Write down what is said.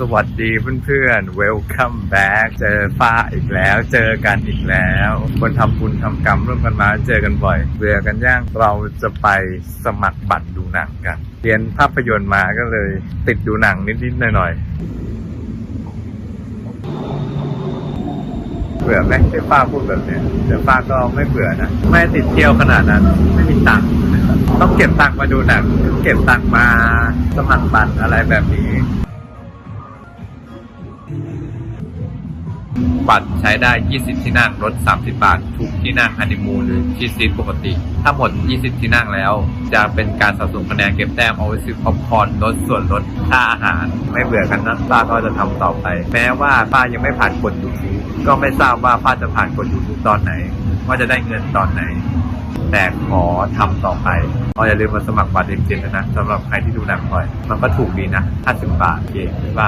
สวัสดีเพื่อนๆ welcome back เจอป้าอีกแล้ว เจอกันอีกแล้ว คนทำบุญทำกรรมร่วมกันมาเจอกันบ่อย เบื่อกันย่างเราจะไปสมัครบัตรดูหนังกัน เรียนภาพยนตร์มาก็เลยติดดูหนังนิดๆหน่อยๆ เบื่อไหมที่ป้าพูดแบบนี้ยแต่ป้าก็ไม่เบื่อนะ ไม่ติดเที่ยวขนาดนั้น ไม่มีตังค์ ต้องเก็บตังค์มาดูหนัง เก็บตังค์มาสมัครบัตรอะไรแบบนี้ บัตรใช้ได้ 20 ที่นั่งลด 30 บาท ทุกที่นั่งฮันนีมูนหรือที่ซีทปกติ ถ้าหมด 20 ที่นั่งแล้ว จะเป็นการสะสมคะแนนเก็บแต้มเอาไว้ซื้อป๊อปคอร์นลดส่วนลดค่าอาหาร ไม่เบื่อกันนะป้าก็จะทำต่อไป แม้ว่าป้ายังไม่ผ่านกฎยูทูบก็ไม่ทราบว่าป้าจะผ่านกฎยูทูบตอนไหน ว่าจะได้เงินตอนไหน แต่ขอทำต่อไปอาอย่าลืมมาสมัครบัตรเอ็มเจนนะสำหรับใครที่ดูหนังบ่อย มันก็ถูกดีนะ50บาทโอเคบ๊ายบา